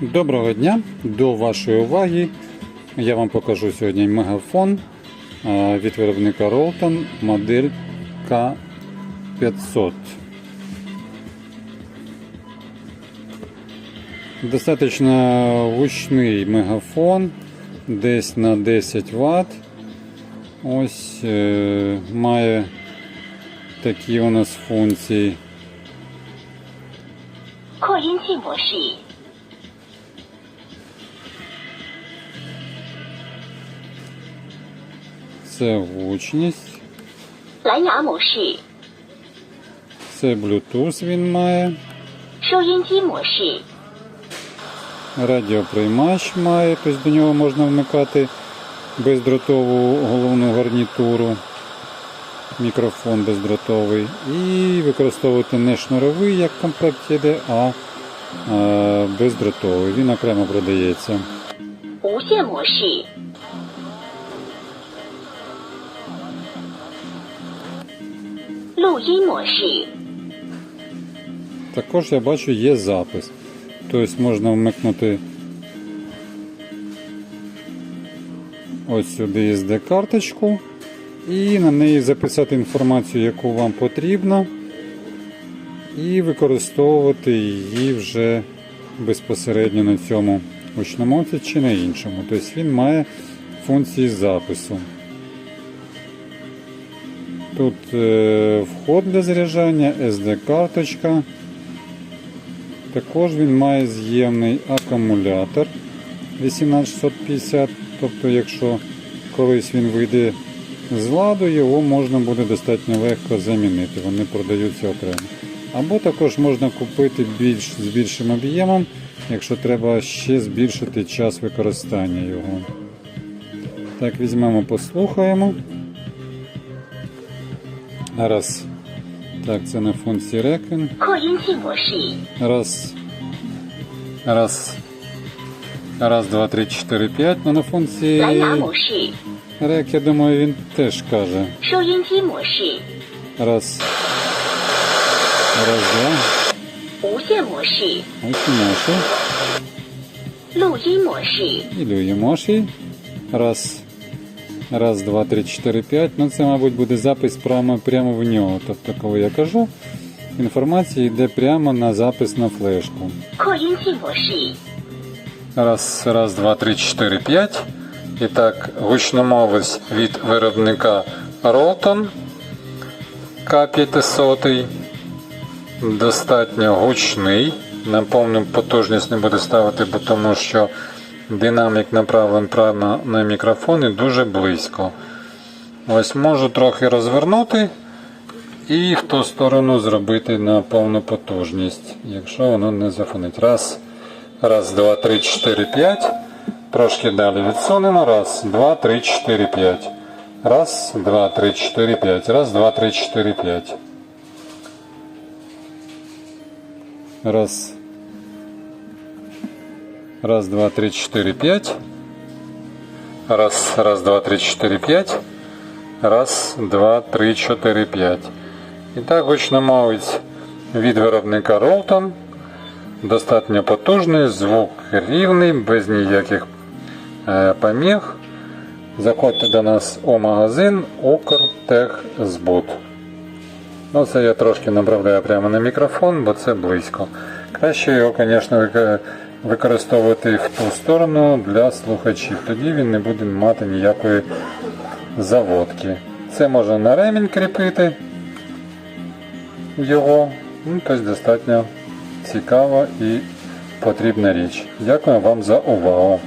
Доброго дня! До вашої уваги я вам покажу сьогодні мегафон е, від виробника Rolton модель К500. Достаточно гучний мегафон, десь на 10 Вт. Ось е, має такі у нас функції. 扩音器模式， Це гучність. Це Bluetooth він має. Радіоприймач має, тобто до нього можна вмикати бездротову головну гарнітуру. Мікрофон бездротовий. І використовувати не шнуровий, як в комплекті йде, а е, бездротовий. Він окремо продається. 录音模式， Також я бачу є запис. Тобто можна вмикнути ось сюди SD-карточку і на неї записати інформацію, яку вам потрібно, і використовувати її вже безпосередньо на цьому гучномовці чи на іншому. Тобто він має функції запису. Тут е, вход для заряджання, SD-карточка. Також він має з'ємний акумулятор 18650. Тобто, якщо колись він вийде з ладу, його можна буде достатньо легко замінити. Вони продаються окремо. Або також можна купити більш, з більшим об'ємом, якщо треба ще збільшити час використання його. Так, візьмемо, послухаємо. Раз. Так, це на функції рекен. Раз. Раз. Раз, два, три, чотири, п'ять. Ну на функції. Рек, я думаю, він теж каже. Раз. Раз, два. Усі моші. Луї моші. І Луї моші. Раз. Раз, два, три, чотири, п'ять. Ну це, мабуть, буде запис прямо прямо в нього. Тобто, коли я кажу, інформація йде прямо на запис на флешку. Раз, раз, два, три, чотири, п'ять. І так, гучномовець від виробника Roton К500. Достатньо гучний. На повну потужність не буду ставити, бо тому що динамік направлений прямо на мікрофон і дуже близько. Ось можу трохи розвернути і в ту сторону зробити на повну потужність, якщо воно не зафонить. Раз. Раз, два, три, чотири, п'ять. Трошки далі відсунемо. Раз, два, три, чотири, п'ять. Раз, два, три, чотири, п'ять. Раз, два, три, чотири, п'ять. Раз. Раз, два, три, чотири, п'ять. Раз, раз, два, три, чотири, п'ять. Раз, два, три, чотири, п'ять. І так гучномовець від виробника Rolton. Достатньо потужний, звук рівний, без ніяких е, поміг. Заходьте до нас у магазин Укртехзбут. Ну, це я трошки направляю прямо на мікрофон, бо це близько. Краще його, звісно, вика- їх в ту сторону для слухачів. Тоді він не буде мати ніякої заводки. Це можна на ремінь кріпити його. Ну, тобто достатньо цікава і потрібна річ. Дякую вам за увагу.